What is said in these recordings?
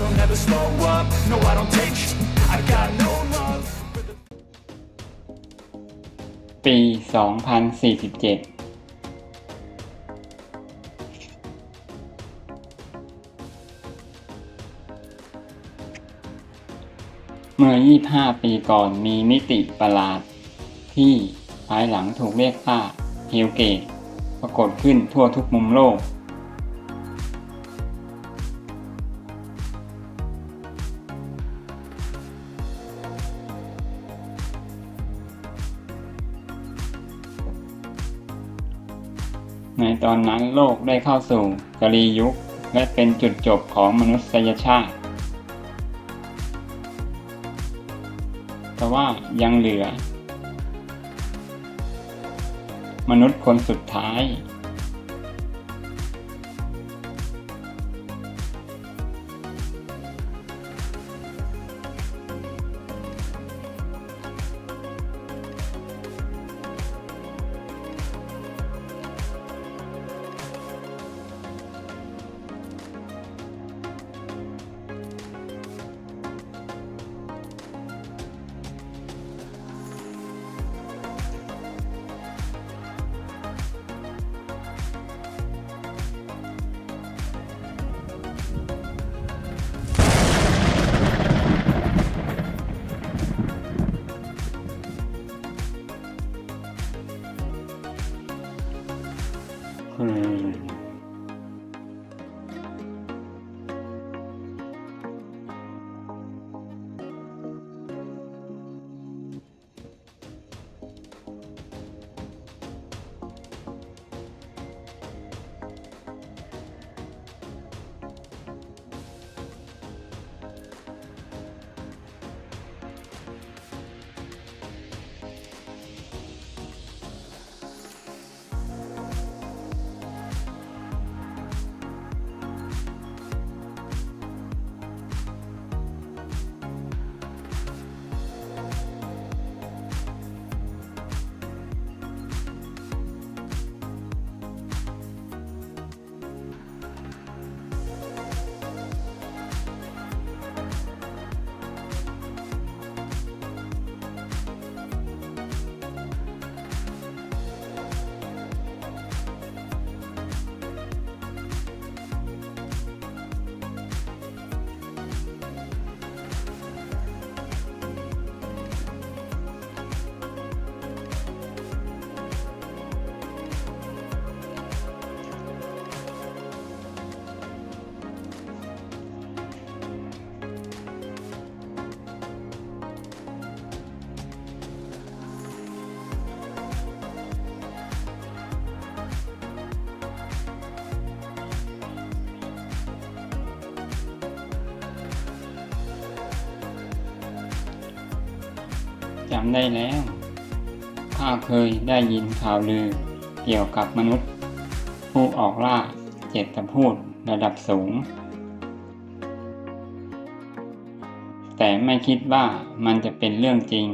don't ever slow up, no I don't take sh- I got no love for the ปี 2047 เมื่อ 25 ปีก่อนมีมิติประหลาด ที่ภายหลังถูกเรียกว่าเฮลเกตปรากฏขึ้นทั่วทุกมุมโลก อนนั้นโลกได้เข้าสู่กรียุค และเป็นจุดจบของมนุษยชาติ แต่ว่ายังเหลือ มนุษย์คนสุดท้าย จำได้แล้ว ข้าเคยได้ยินข่าวลือเกี่ยวกับมนุษย์ ผู้ออกล่าเจตพูดระดับสูง แต่ไม่คิดว่ามันจะเป็นเรื่องจริง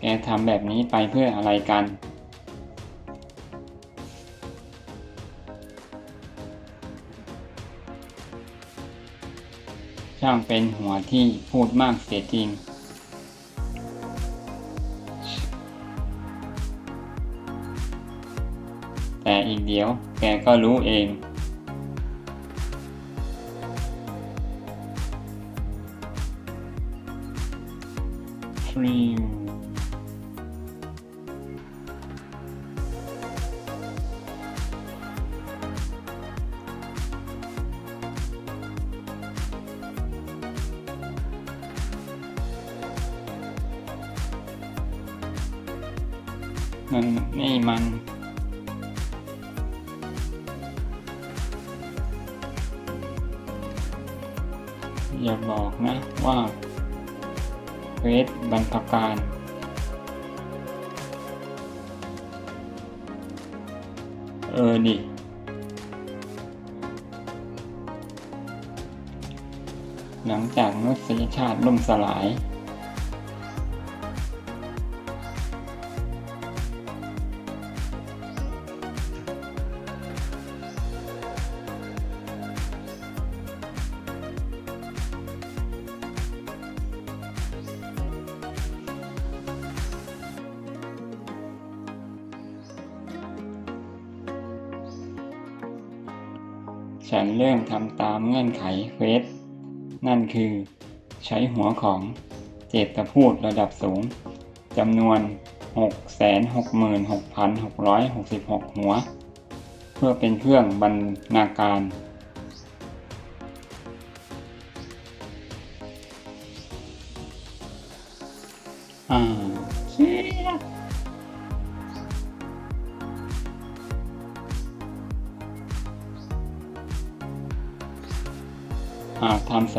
แกทำแบบนี้ไปเพื่ออะไรกัน ช่างเป็นหัวที่พูดมากเสียจริง แต่อีกเดียวแกก็รู้เองฟรี อย่าบอกนะว่าเควสบรรพการเออดิหลังจากมนุษยชาติล่มสลาย ฉันเริ่มทำตามเงื่อนไขเควสนั่นคือ ใช้หัวของเจตพูดระดับสูงจำนวน 666,666 หัว เพื่อเป็นเครื่องบรรณาการอ่า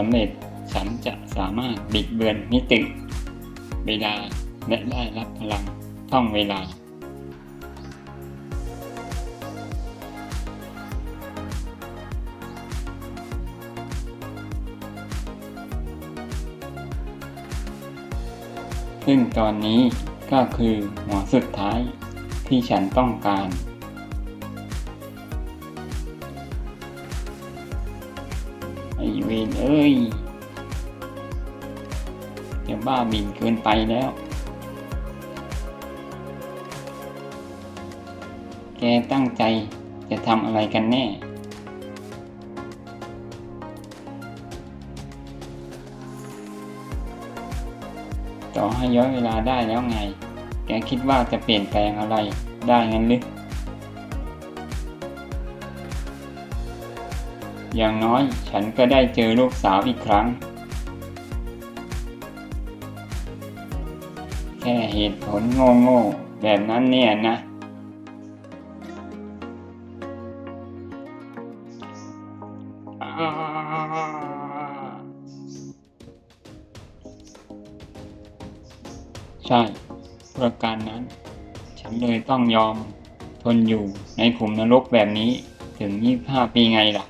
ำเร็จฉันจะสามารถบิดเบือนมิติ เวลาและได้รับพลังท่องเวลา ซึ่งตอนนี้ก็คือหัวสุดท้ายที่ฉันต้องการ มินเกินไปแล้ว แกตั้งใจจะทำอะไรกันแน่ ต่อให้ย้อนเวลาได้แล้วไง แกคิดว่าจะเปลี่ยนแปลงอะไรได้งั้นหรืออย่างน้อยฉันก็ได้เจอลูกสาวอีกครั้ง เหตุผลโง่ๆแบบนั้นเนี่ยนะ ใช่เพื่อการนั้น ฉันเลยต้องยอมทนอยู่ในขุมนรกแบบนี้ถึง 25 ปีไงล่ะ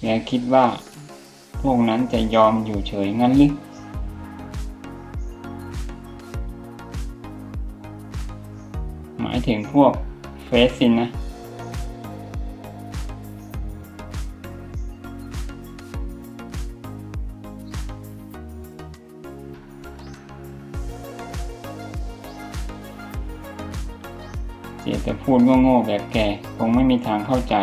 แกคิดว่า พวกนั้นจะยอมอยู่เฉยงั้นหรือหมายถึงพวกเฟสสินนะเสียแต่พูดโง่ๆแบบแกคงไม่มีทางเข้าใจ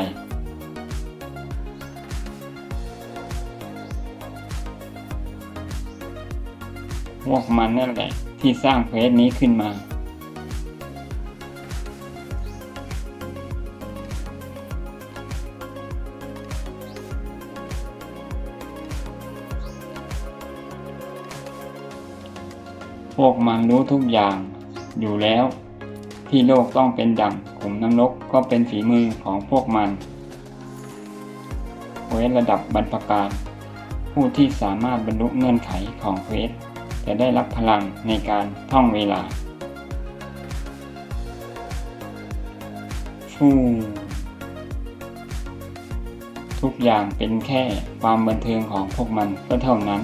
วกมันนั่นแหละที่สร้างเฟซนี้ขึ้นมา พวกมันรู้ทุกอย่างอยู่แล้ว ที่โลกต้องเป็นดั่งขุมน้ำนกก็เป็นฝีมือของพวกมันเวสระดับบรรพการผู้ที่สามารถบรรลุเงื่อนไขของเวส จะได้รับพลังในการท่องเวลาฟูทุกอย่างเป็นแค่ความบันเทิงของพวกมันก็เท่านั้น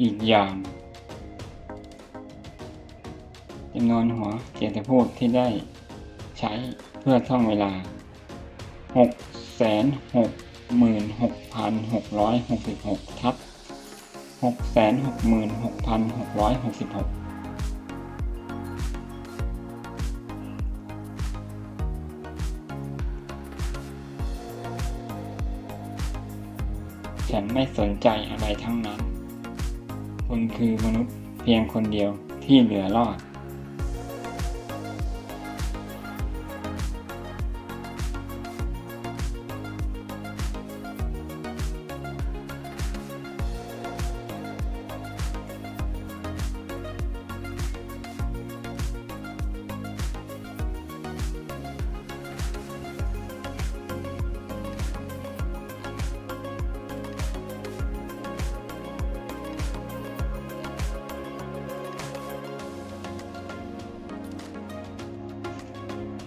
อีกอย่างำนวนหัวเกียรติพูดที่ได้ใช้เพื่อท่องเวลา6 6 6 6 6 6 6 ทับ 6 6 6 6 6 6ฉันไม่สนใจอะไรทั้งนั้น คุณคือมนุษย์เพียงคนเดียวที่เหลือรอด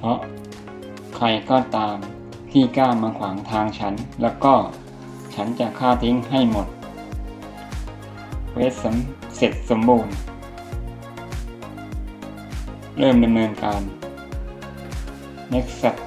ราะใครก็ตามที่กล้ามาขวางทางฉัน แล้วก็ฉันจะฆ่าทิ้งให้หมด เวสเสร็จสมบูรณ์ เริ่มดำเนินการ Nexus โ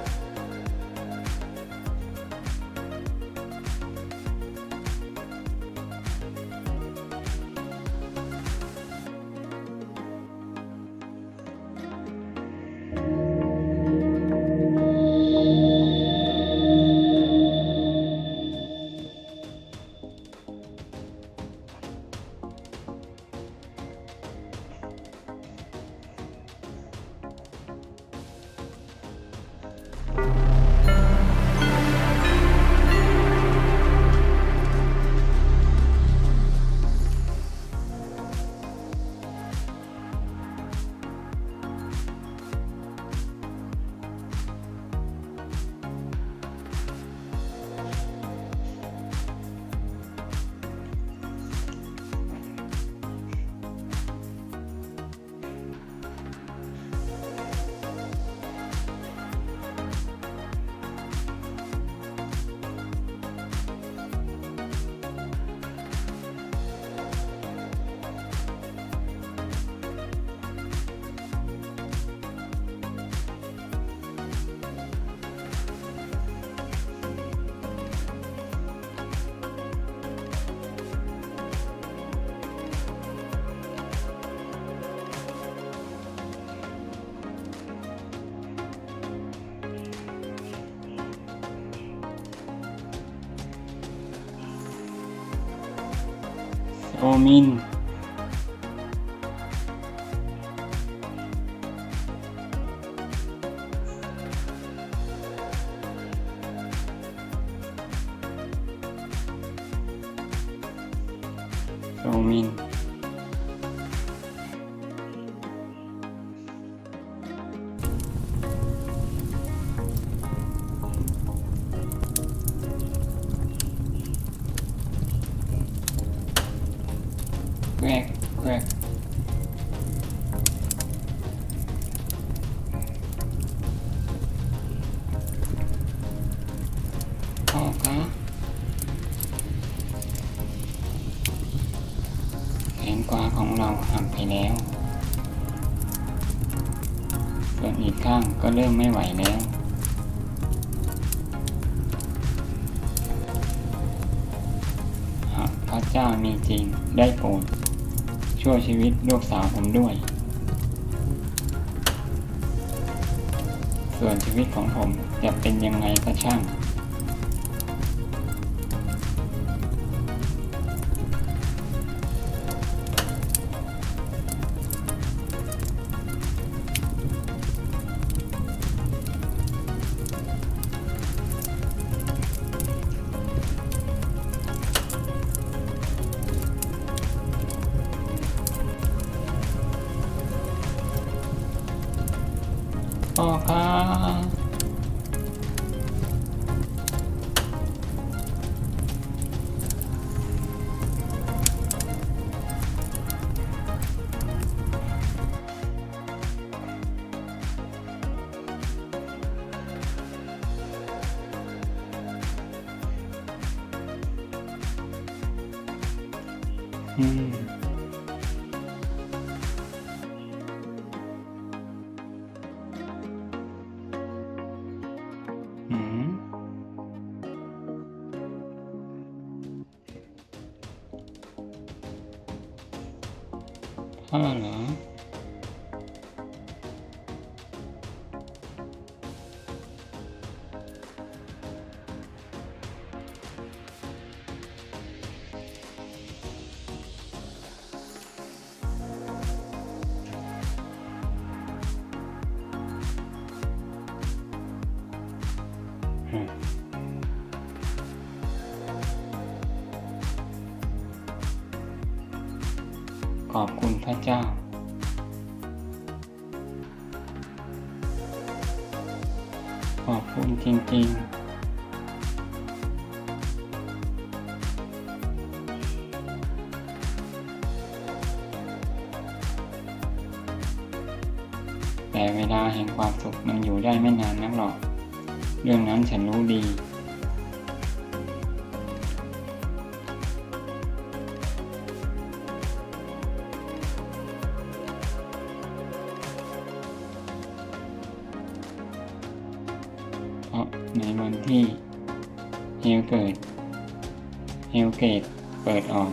อมิ ส่วนอีกข้างก็เริ่มไม่ไหวแล้ว หากพระเจ้ามีจริงได้โปรดช่วยชีวิตลูกสาวผมด้วย ส่วนชีวิตของผมจะเป็นยังไงก็ช่าง พ่อ ขอบคุณพระเจ้า ขอบคุณจริงๆแต่เวลาแห่งความสุขมันอยู่ได้ไม่นานนักหรอก เรื่องนั้นฉันรู้ดี เฮลเกตเปิดออก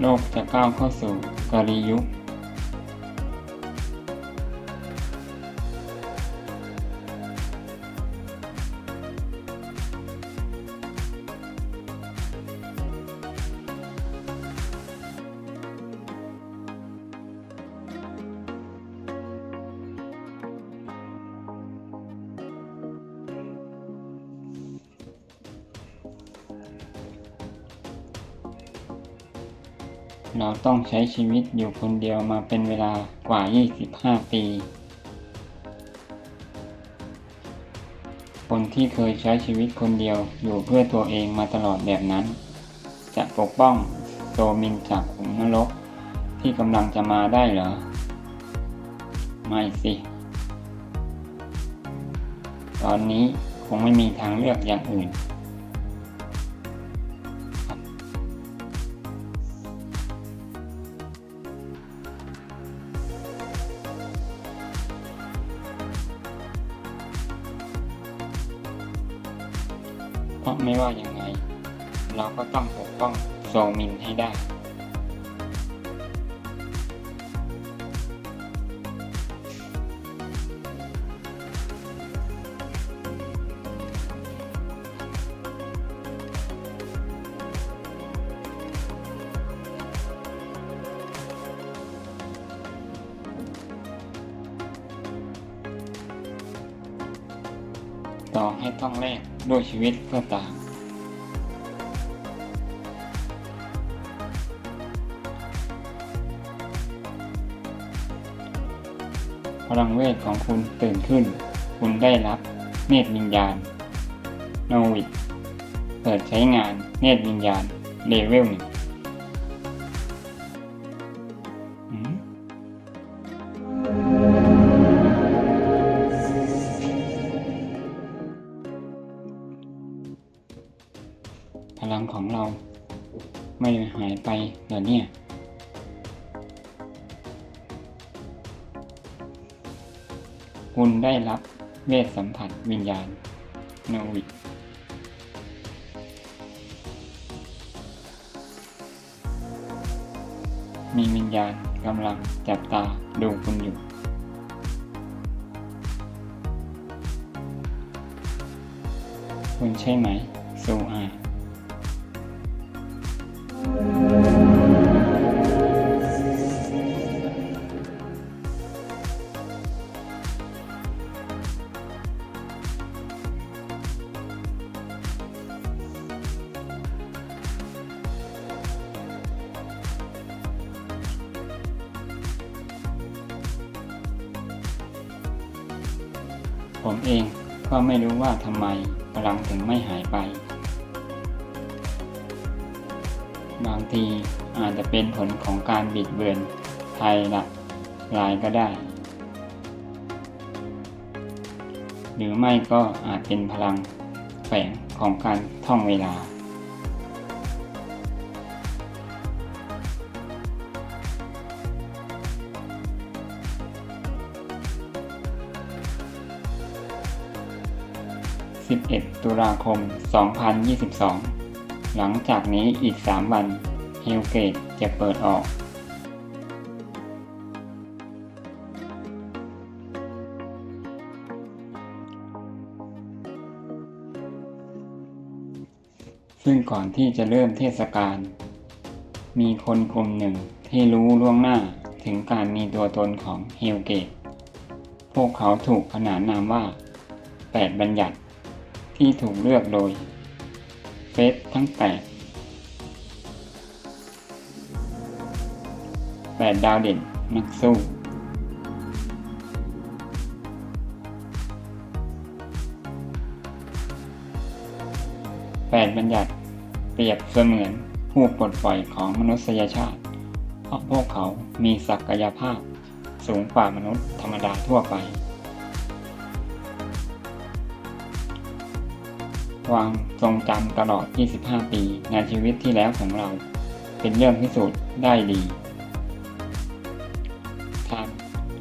โลกจะก้าวเข้าสู่กาลียุค เราต้องใช้ชีวิตอยู่คนเดียวมาเป็นเวลากว่า 25 ปี คนที่เคยใช้ชีวิตคนเดียวอยู่เพื่อตัวเองมาตลอดแบบนั้น จะปกป้องโซมินจากขุมนรกที่กำลังจะมาได้เหรอ ไม่สิ ตอนนี้คงไม่มีทางเลือกอย่างอื่น ราะไม่ว่ายังไง เราก็ต้องปกป้องโซมินให้ได้ ด้วยชีวิตก็ตามพลังเวทของคุณตื่นขึ้น คุณได้รับเนตรวิญญาณ โนวิด เปิดใช้งานเนตรวิญญาณเลเวลหนึ่ง เวทสัมผัสวิญญาณโนวิดมีวิญญาณกำลังจับตาดูคุณอยู่ คุณใช่ไหมโซอา รู้ว่าทำไมพลังถึงไม่หายไป บางทีอาจจะเป็นผลของการบิดเบือนไทยละลายก็ได้ หรือไม่ก็อาจเป็นพลังแฝงของการท่องเวลา 11 ตุลาคม 2022 หลังจากนี้อีก 3 วันเฮลเกตจะเปิดออกซึ่งก่อนที่จะเริ่มเทศกาล มีคนกลุ่มหนึ่งที่รู้ล่วงหน้าถึงการมีตัวตนของเฮลเกต พวกเขาถูกขนานนามว่า 8 บัญญัติ ที่ถูกเลือกโดยเฟสทั้ง 8 8 ดาวเด่นนักสู้8บัญญัติเปรียบเสมือนผู้ปลดปล่อยของมนุษยชาติ เพราะพวกเขามีศักยภาพสูงกว่ามนุษย์ธรรมดาทั่วไป ความทรงจำตลอด 25 ปีในชีวิตที่แล้วของเรา เป็นเรื่องพิสูจน์ได้ดีทาง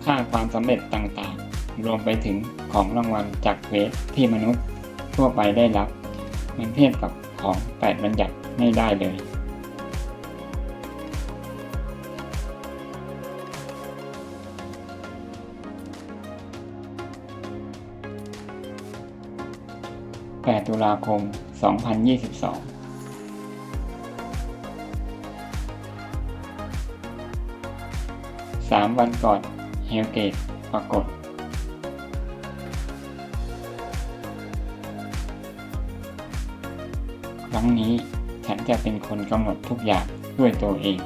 ค่าความสำเร็จต่างๆ รวมไปถึงของรางวัลจากเวทที่มนุษย์ทั่วไปได้รับ มันเทียบกับของแปดบัญญัติไม่ได้เลย 8 ตุลาคม 2022สามวันก่อนเฮลเกตปรากฏ ครั้งนี้ฉันจะเป็นคนกำหนดทุกอย่างด้วยตัวเอง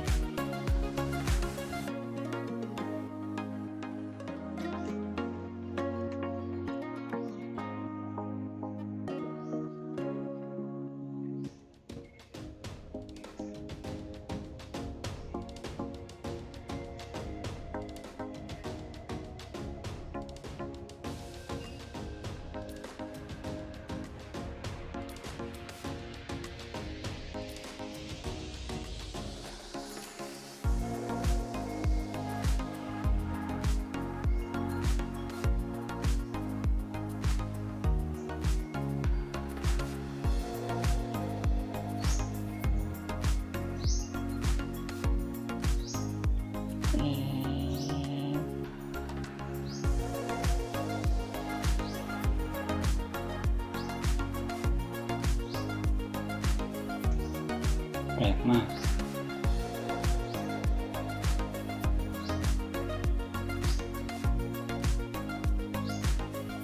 ปลกมาก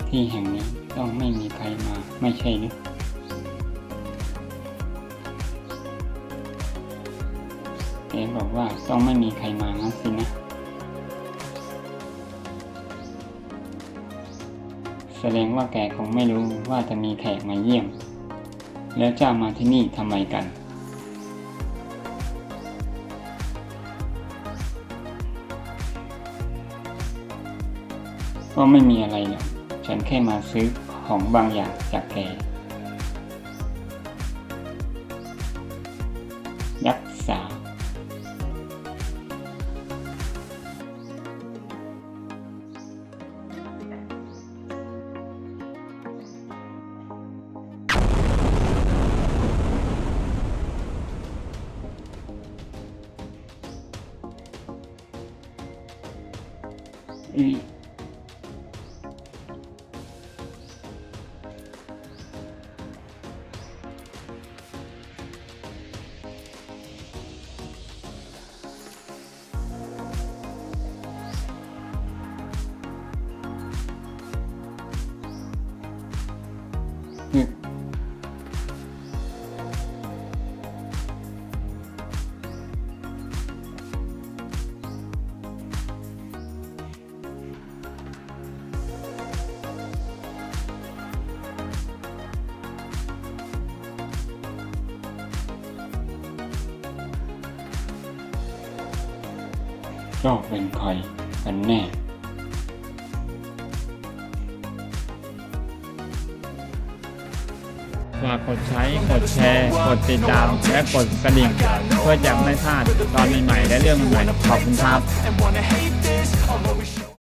ที่แห่งนี้ต้องไม่มีใครมาไม่ใช่หรือแกบอกว่าต้องไม่มีใครมางั้นสินะแสดงว่าแกคงไม่รู้ว่าจะมีแขกมาเยี่ยม แล้วเจ้ามาที่นี่ทำไมกัน ก็ไม่มีอะไรหรอกฉันแค่มาซื้อของบางอย่างจากแกยัก จ้าเป็นใครกันแน่ ฝากกดใช้ กดแชร์ กดติดตาม และกดกระดิ่ง เพื่อจะไม่พลาดตอนใหม่ๆและเรื่องใหม่ๆขอบคุณครับ